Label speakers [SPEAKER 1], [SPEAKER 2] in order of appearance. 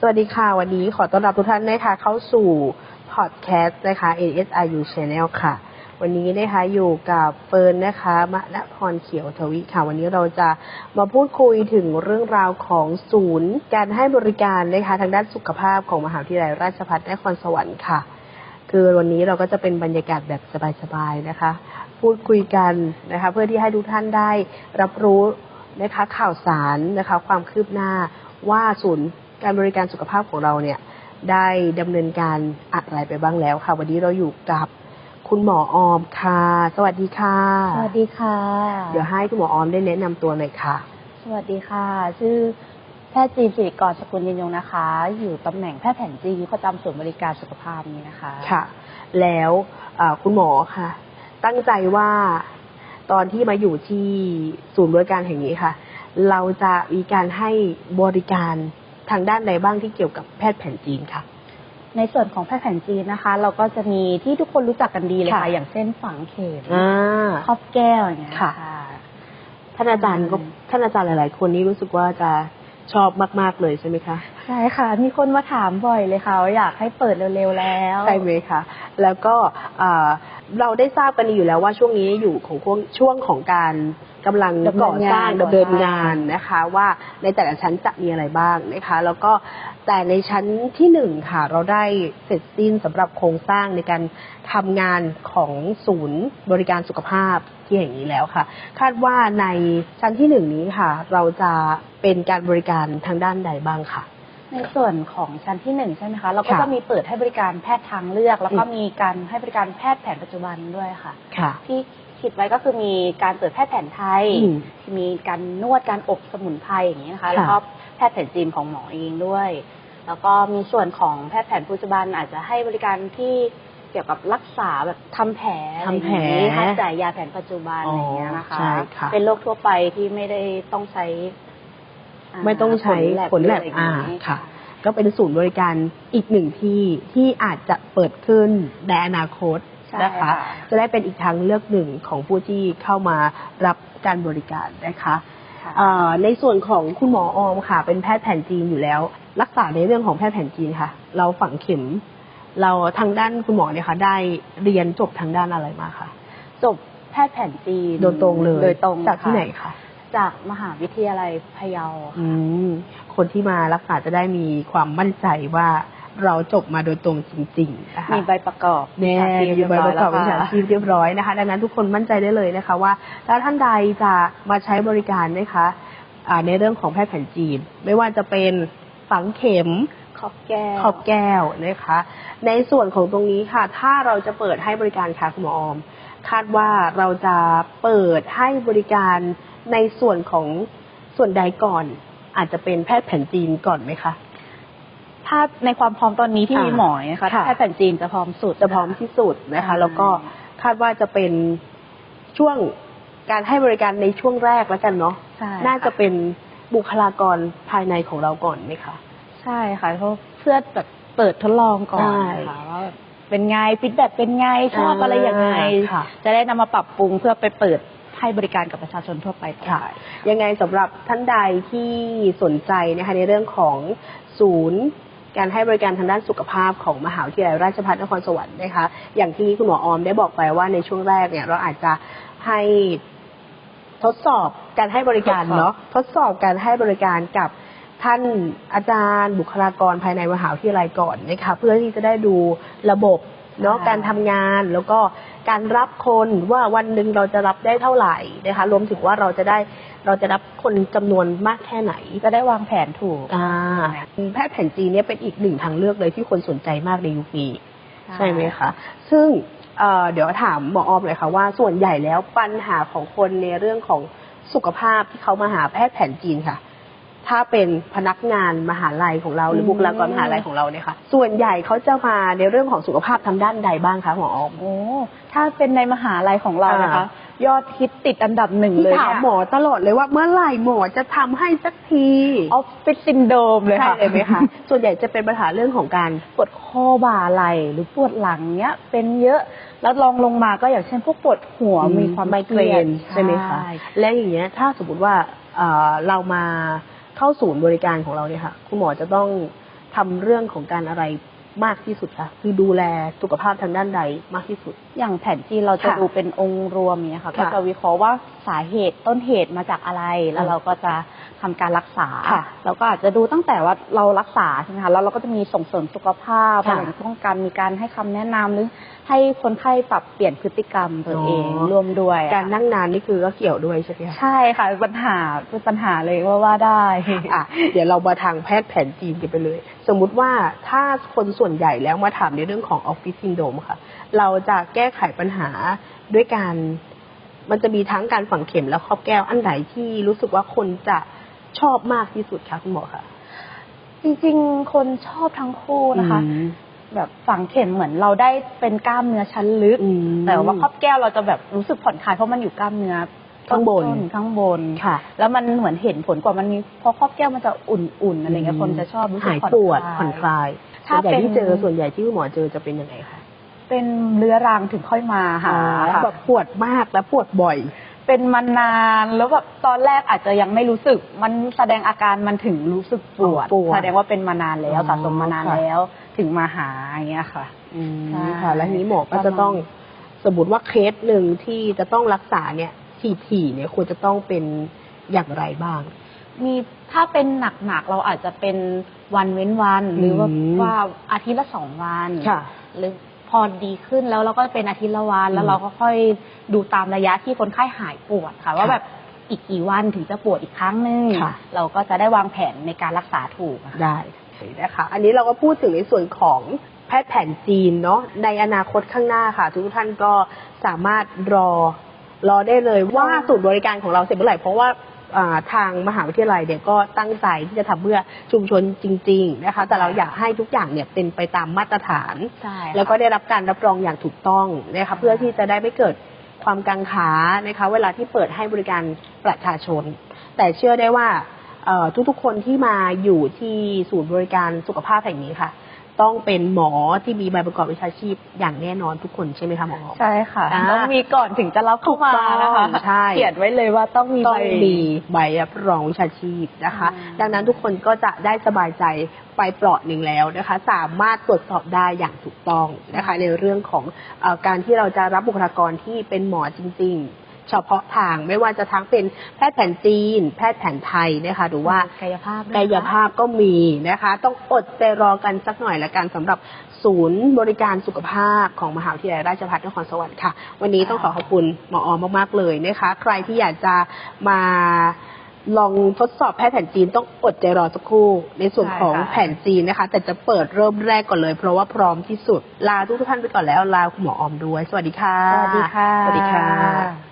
[SPEAKER 1] สวัสดีค่ะ วันนี้ขอต้อนรับทุกท่านนะคะเข้าสู่พอดแคสต์นะคะ ASIU Channel ค่ะ วันนี้นะคะอยู่กับเฟิร์นนะคะมะนพรเขียวทวิค่ะ วันนี้เราจะมาพูดคุยถึงเรื่องราวของศูนย์การให้บริการนะคะทางด้านสุขภาพของมหาวิทยาลัยราชภัฏนครสวรรค์ค่ะ คือวันนี้เราก็จะเป็นบรรยากาศแบบสบายๆนะคะ พูดคุยกันนะคะเพื่อที่ให้ทุกท่านได้รับรู้นะคะข่าวสารนะคะความคืบหน้าว่าศูนย์ การบริการสุขภาพของเราเนี่ยได้ดำเนินการอะไรไปบ้างแล้วค่ะ วันนี้เราอยู่กับคุณหมอออมค่ะ สวัสดีค่ะ
[SPEAKER 2] สวัสดีค่ะ
[SPEAKER 1] เดี๋ยวให้คุณหมอออมได้แนะนำตัวหน่อยค่ะ
[SPEAKER 2] สวัสดีค่ะ ชื่อแพทย์จีนสิริกรสกุลยินยงนะคะ อยู่ตำแหน่งแพทย์แผนจีนประจำศูนย์บริการสุขภาพนี้นะคะ
[SPEAKER 1] ค่ะ แล้วเอ่อคุณหมอค่ะ ตั้งใจว่าตอนที่มาอยู่ที่ศูนย์บริการแห่งนี้ค่ะ เราจะมีการให้บริการ ทางด้านใดบ้างที่เกี่ยวกับแพทย์แผนจีนค่ะ
[SPEAKER 2] ในส่วนของแพทย์แผนจีนนะคะ เราก็จะมีที่ทุกคนรู้จักกันดีเลยค่ะ
[SPEAKER 1] ค่ะ
[SPEAKER 2] อย่างเช่นฝังเข็ม
[SPEAKER 1] อ่า
[SPEAKER 2] ครอบแก้วอย่างเงี้ย
[SPEAKER 1] ค่ะ ท่านอาจารย์ก็
[SPEAKER 2] อืม
[SPEAKER 1] ท่านอาจารย์หลาย ๆ คนนี้รู้สึกว่าจะชอบมาก ๆ เลยใช่ไหมคะ
[SPEAKER 2] ใช่ค่ะ มีคนมาถามบ่อยเลยค่ะว่าอยากให้เปิดเร็วๆแล้ว
[SPEAKER 1] ใช่ไหมคะแล้วก็อ่าเราได้ทราบกันดีอยู่แล้วว่าช่วงนี้อยู่ของช่วงช่วงของการกำลัง
[SPEAKER 2] ดำเนิ
[SPEAKER 1] ก่อน
[SPEAKER 2] งาน
[SPEAKER 1] สร้าง
[SPEAKER 2] ก่อ
[SPEAKER 1] ดำเนิน
[SPEAKER 2] สร้าง
[SPEAKER 1] งานนะคะ ว่าในแต่ละชั้นจะมีอะไรบ้างนะคะ แล้วก็แต่ในชั้นที่หนึ่งค่ะ เราได้เสร็จสิ้นสำหรับโครงสร้างในการทำงานของศูนย์บริการสุขภาพที่แห่งนี้แล้วค่ะ คาดว่าในชั้นที่หนึ่งนี้ค่ะ เราจะเป็นการบริการทางด้านใดบ้างค่ะ
[SPEAKER 2] ในส่วนของชั้นที่หนึ่งใช่ไหมคะ เราก็
[SPEAKER 1] ค่ะ
[SPEAKER 2] จะมีเปิดให้บริการแพทย์ทางเลือก แล้วก็
[SPEAKER 1] อืม
[SPEAKER 2] มีการให้บริการแพทย์แผนปัจจุบันด้วยค่ะ
[SPEAKER 1] ค่ะ
[SPEAKER 2] ที่คิดไว้ก็คือมีการเปิดแพทย์แผนไทย
[SPEAKER 1] อืม
[SPEAKER 2] มีการนวดการอบสมุนไพรอย่างนี้นะคะ
[SPEAKER 1] ค่ะ
[SPEAKER 2] แล้วก็แพทย์แผนจีนของหมอเองด้วย แล้วก็มีส่วนของแพทย์แผนปัจจุบันอาจจะให้บริการที่เกี่ยวกับรักษาแบบทำแผล
[SPEAKER 1] ทำแผล
[SPEAKER 2] อะไรอย่างนี้ค่ะจ่ายยาแผนปัจจุบัน
[SPEAKER 1] อ๋ออ
[SPEAKER 2] อะไรอย่างเงี้ยนะคะ
[SPEAKER 1] ใช่ค่ะ
[SPEAKER 2] เป็นโรคทั่วไปที่ไม่ได้ต้องใช้า
[SPEAKER 1] ไม่ต้องใช้ผลแลบ
[SPEAKER 2] หรือ
[SPEAKER 1] อ่า
[SPEAKER 2] อะไรอย่างนี้
[SPEAKER 1] ค่ะ ก็เป็นศูนย์บริการอีกหนึ่งที่ที่อาจจะเปิดขึ้นในอนาคต
[SPEAKER 2] ใช่
[SPEAKER 1] นะคะ
[SPEAKER 2] ค่ะ
[SPEAKER 1] จะได้เป็นอีกทางเลือกหนึ่งของผู้ที่เข้ามารับการบริการนะคะ
[SPEAKER 2] ค่ะ
[SPEAKER 1] เอ่อในส่วนของคุณหมอออมค่ะ เป็นแพทย์แผนจีนอยู่แล้ว รักษาในเรื่องของแพทย์แผนจีนค่ะ เราฝังเข็ม เราทางด้านคุณหมอเนี่ยค่ะ ได้เรียนจบทางด้านอะไรมาคะ
[SPEAKER 2] จบแพทย์แผนจีน
[SPEAKER 1] โดยตรงเลย
[SPEAKER 2] โดยตรง
[SPEAKER 1] จากที่
[SPEAKER 2] ค่ะ
[SPEAKER 1] ไหนคะ
[SPEAKER 2] จากมหาวิทยาลัยพะเยา
[SPEAKER 1] อืมคนที่มารักษาจะได้มีความมั่นใจว่าเราจบมาโดยตรงจริงๆนะคะ
[SPEAKER 2] มีใบประกอบ
[SPEAKER 1] แน่
[SPEAKER 2] วิชาชีพ
[SPEAKER 1] มีใบประกอบวิชา
[SPEAKER 2] เยบร้ยแล้ว
[SPEAKER 1] ชีพเรียบร้อยนะคะ ดังนั้นทุกคนมั่นใจได้เลยนะคะ ว่าถ้าท่านใดจะมาใช้บริการนะคะอ่าในเรื่องของแพทย์แผนจีน ไม่ว่าจะเป็นฝังเข็ม
[SPEAKER 2] ขอบแก้ว
[SPEAKER 1] ขอบแก้วนะคะ ในส่วนของตรงนี้ค่ะ ถ้าเราจะเปิดให้บริการค่ะคุณหมอออมคาดว่าเราจะเปิดให้บริการ ในส่วนของส่วนใดก่อนอาจจะเป็นแพทย์แผนจีนก่อนไหมคะ
[SPEAKER 2] ถ้าในความพร้อมตอนนี้ที่
[SPEAKER 1] อ่ามี
[SPEAKER 2] มีหมอนะคะ
[SPEAKER 1] ค่ะ
[SPEAKER 2] แพทย์แผนจีนจะพร้อมสุด
[SPEAKER 1] จะพร้อมที่สุดนะคะ
[SPEAKER 2] ใช่
[SPEAKER 1] แล้วก็คาดว่าจะเป็นช่วงการให้บริการในช่วงแรกแล้วกันเนาะ
[SPEAKER 2] ใช่
[SPEAKER 1] น่าจะ
[SPEAKER 2] ค่
[SPEAKER 1] เป็นบุคลากรภายในของเราก่อนไหมคะ
[SPEAKER 2] ใช่ค่ะเพราะเพื่อแบบเปิดทดลองก่อน
[SPEAKER 1] ใช่
[SPEAKER 2] ค่ะว่าเป็นไงฟีดแบ็เป็นไงชอบอะไรยังไง
[SPEAKER 1] ค่ะ
[SPEAKER 2] จะได้นำมาปรับปรุงเพื่อไปเปิด ให้บริการกับประชาชนทั่วไปต่อ
[SPEAKER 1] ค่ะ
[SPEAKER 2] ไป
[SPEAKER 1] ยังไงสำหรับท่านใดที่สนใจนะคะในเรื่องของศูนย์การให้บริการทางด้านสุขภาพของมหาวิทยาลัยราชภัฏนครสวรรค์นะคะ อย่างที่คุณหมอออมได้บอกไปว่าในช่วงแรกเนี่ย เราอาจจะให้ทดสอบการให้บริการ
[SPEAKER 2] ทดสอบ
[SPEAKER 1] เนาะทดสอบการให้บริการกับท่านอาจารย์บุคลากรภายในมหาวิทยาลัยก่อนนะคะเพื่อที่จะได้ดูระบบเนาะการทำงานแล้วก็ การรับคนว่าวันหนึ่งเราจะรับได้เท่าไหร่นะคะ รวมถึงว่าเราจะได้เราจะรับคนจำนวนมากแค่ไหน
[SPEAKER 2] จะได้วางแผนถูก
[SPEAKER 1] อ่าแพทย์แผนจีนเนี่ยเป็นอีกหนึ่งทางเลือกเลยที่คนสนใจมากในยุคนี้ใช่ไหมคะซึ่งเอ่อเดี๋ยวถามหมอออมเลยค่ะว่าส่วนใหญ่แล้วปัญหาของคนในเรื่องของสุขภาพที่เขามาหาแพทย์แผนจีนค่ะ ถ้าเป็นพนักงานมหาลัยของเราหรือ
[SPEAKER 2] ม
[SPEAKER 1] บุคลากรมหาลัยของเราเนี่ยค่ะส่วนใหญ่เขาจะมาในเรื่องของสุขภาพทางด้านใดบ้างคะหมอออม
[SPEAKER 2] โอ้ถ้าเป็นในมหาลัยของเรานะคะ ยอดฮิตติดอันดับหนึ่ง
[SPEAKER 1] ที่
[SPEAKER 2] เลย
[SPEAKER 1] ถามหมอตลอดเลยว่าเมื่อไหร่หมอจะทำให้สักที
[SPEAKER 2] ออฟฟิศซินโดรมเลย
[SPEAKER 1] ใช่
[SPEAKER 2] ค่ะ
[SPEAKER 1] เลยไหมคะส่วนใหญ่จะเป็นปัญหาเรื่องของการ
[SPEAKER 2] ปวดข้อบ่าไหล่หรือปวดหลังเนี้ย เป็นเยอะแล้วลองลงมาก็อย่างเช่นพวกปวดหัวมีความ
[SPEAKER 1] ไมเกรน
[SPEAKER 2] คยด
[SPEAKER 1] ใช่ไหมคะและอย่างเงี้ยถ้าสมมติว่าเอ่อเรามา เข้าศูนย์บริการของเราเนี่ยค่ะ คุณหมอจะต้องทำเรื่องของการอะไรมากที่สุดคะคือดูแลสุขภาพทางด้านใดมากที่สุด
[SPEAKER 2] อย่างแผนจีนเราจะดูเป็นองค์รวมเนี่ยค่ะ
[SPEAKER 1] ค่ะ
[SPEAKER 2] ก็จะวิเคราะห์ว่าสาเหตุต้นเหตุมาจากอะไร แล้วเราก็จะ ทำการรักษา
[SPEAKER 1] ค่ะ
[SPEAKER 2] เราก็อาจจะดูตั้งแต่ว่าเรารักษาใช่ไหมคะแล้วเราก็จะมีส่งเสริมสุขภาพ
[SPEAKER 1] ค่ะ
[SPEAKER 2] อะไรป้องกันมีการให้คำแนะนำหรือให้คนไข้ปรับเปลี่ยนพฤติกรรมตัวเอง
[SPEAKER 1] อ๋อ
[SPEAKER 2] ร่วมด้วย
[SPEAKER 1] การนั่งนานนี่คือก็เกี่ยวด้วยใช่ไหมคะ
[SPEAKER 2] ใช่ค่ะเป็นปัญหาเป็นปัญหาเลยว่าว่าได้
[SPEAKER 1] อะเดี๋ยวเรามาทางแพทย์แผนจีนกันไปเลย สมมุติว่าถ้าคนส่วนใหญ่แล้วมาถามในเรื่องของออฟฟิศซินโดมค่ะ เราจะแก้ไขปัญหาด้วยการมันจะมีทั้งการฝังเข็มและครอบแก้วอันไหนที่รู้สึกว่าคนจะ ชอบมากที่สุดคะคุณหมอคะ
[SPEAKER 2] จริงๆ คนชอบทั้งคู่นะคะ
[SPEAKER 1] อืม
[SPEAKER 2] แบบฝังเข็มเหมือนเราได้เป็นกล้ามเนื้อชั้นลึก
[SPEAKER 1] อืม
[SPEAKER 2] แต่ว่าครอบแก้วเราจะแบบรู้สึกผ่อนคลายเพราะมันอยู่กล้ามเนื้อ
[SPEAKER 1] ข้างบน
[SPEAKER 2] ต้ข้างบน
[SPEAKER 1] ค่ะ
[SPEAKER 2] แล้วมันเหมือนเห็นผลกว่ามันมีเพราะครอบแก้วมันจะอุ่นๆอะไรเงี้ยคนจะชอบรู้สึก
[SPEAKER 1] หาย
[SPEAKER 2] ผ่อน
[SPEAKER 1] ปวด
[SPEAKER 2] คลาย
[SPEAKER 1] ผ่อนคลาย
[SPEAKER 2] ถ้า
[SPEAKER 1] ส่วนใหญ่ที่
[SPEAKER 2] เป็น
[SPEAKER 1] เจอส่วนใหญ่ที่คุณหมอเจอจะเป็นยังไงคะ
[SPEAKER 2] เป็นเรื้อรังถึงค่อยมาหา
[SPEAKER 1] อ๋อ
[SPEAKER 2] ค่ะ
[SPEAKER 1] แบบปวดมากและปวดบ่อย
[SPEAKER 2] เป็นมานานแล้วแบบตอนแรกอาจจะยังไม่รู้สึก มันแสดงอาการมันถึงรู้สึกปวด
[SPEAKER 1] ปวด
[SPEAKER 2] แสดงว่าเป็นมานานแล้ว
[SPEAKER 1] อ๋อ
[SPEAKER 2] สะสมมานาน
[SPEAKER 1] ค่ะ
[SPEAKER 2] แล้ว ถึงมาหาอย่างเงี้ยค่ะ
[SPEAKER 1] อืม
[SPEAKER 2] ใช่
[SPEAKER 1] ค่ะ และทีนี้หมอก็จะต้องสมมติว่าเคสหนึ่งที่จะต้องรักษาเนี่ยทีๆเนี่ยควรจะต้องเป็นอย่างไรบ้าง
[SPEAKER 2] มีถ้าเป็นหนักๆเราอาจจะเป็นวันเว้นวัน หรือว่า
[SPEAKER 1] อืม
[SPEAKER 2] ว่าอาทิตย์ละสองวัน
[SPEAKER 1] ค่ะ
[SPEAKER 2] หรือ พอดีขึ้นแล้วเราก็เป็นอาทิตย์ละวัน
[SPEAKER 1] อืม
[SPEAKER 2] แล้วเราก็ค่อยดูตามระยะที่คนไข้หายปวดค่ะ ว่า
[SPEAKER 1] ค่ะ
[SPEAKER 2] แบบอีกกี่วันถึงจะปวดอีกครั้งหนึ่ง
[SPEAKER 1] ค่ะ
[SPEAKER 2] เราก็จะได้วางแผนในการรักษาถูกอะค่ะ
[SPEAKER 1] ได้นะคะอันนี้เราก็พูดถึงในส่วนของแพทย์แผนจีนเนาะในอนาคตข้างหน้าค่ะ ทุกท่านก็สามารถรอรอได้เลยว่าศูนย์บริการของเราเสร็จเมื่อไหร่เพราะว่าอ่า ทางมหาวิทยาลัยเนี่ยก็ตั้งใจที่จะทำเพื่อชุมชนจริง ๆ นะคะ แต่เราอยากให้ทุกอย่างเนี่ยเป็นไปตามมาตรฐาน
[SPEAKER 2] ใช่ค่ะ
[SPEAKER 1] แล้วก็ได้รับการรับรองอย่างถูกต้องนะคะเพื่อที่จะได้ไม่เกิดความกังขานะคะ เวลาที่เปิดให้บริการประชาชน แต่เชื่อได้ว่าเอ่อทุกๆคนที่มาอยู่ที่ศูนย์บริการสุขภาพแห่งนี้ค่ะ ต้องเป็นหมอที่มีใบประกอบวิชาชีพอย่างแน่นอนทุกคนใช่ไหมคะหมอ
[SPEAKER 2] ใช่ค่ะ
[SPEAKER 1] อ่า
[SPEAKER 2] ต้องมีก่อนถึงจะรับเข้ามานะคะ
[SPEAKER 1] ถูกต้องใช่
[SPEAKER 2] เขียนไว้เลยว่าต้องมี
[SPEAKER 1] ต้อ
[SPEAKER 2] ใบ
[SPEAKER 1] งมีใบรับรองวิชาชีพนะคะ
[SPEAKER 2] อืม
[SPEAKER 1] ดังนั้นทุกคนก็จะได้สบายใจไปเปราะหนึ่งแล้วนะคะ สามารถตรวจสอบได้อย่างถูกต้องนะคะ ในเรื่องของเออการที่เราจะรับบุคลากรที่เป็นหมอจริง ๆ เฉพาะทางไม่ว่าจะทั้งเป็นแพทย์แผนจีน แพทย์แผนไทยนะคะหรือว่า
[SPEAKER 2] กายภาพด้วย
[SPEAKER 1] กาย
[SPEAKER 2] นะคะ
[SPEAKER 1] ภาพก็มีนะคะ ต้องอดใจรอกันสักหน่อยละกันสำหรับศูนย์บริการสุขภาพของมหาวิทยาลัยราชภัฏนครสวรรค์ค่ะ วันนี้ต้องขอขอบคุณหมอออมมาก ๆ เลยนะคะ ใครที่อยากจะมาลองทดสอบแพทย์แผนจีนต้องอดใจรอสักครู่ ในส่วนของ
[SPEAKER 2] ใช่ค่ะ
[SPEAKER 1] แผนจีนนะคะ แต่จะเปิดเริ่มแรกก่อนเลย เพราะว่าพร้อมที่สุด ลาทุกท่านไปก่อนแล้วลาคุณหมอออมด้วย สวัสดีค่ะ
[SPEAKER 2] สวัสดีค่ะ
[SPEAKER 1] สวัสดีค่ะ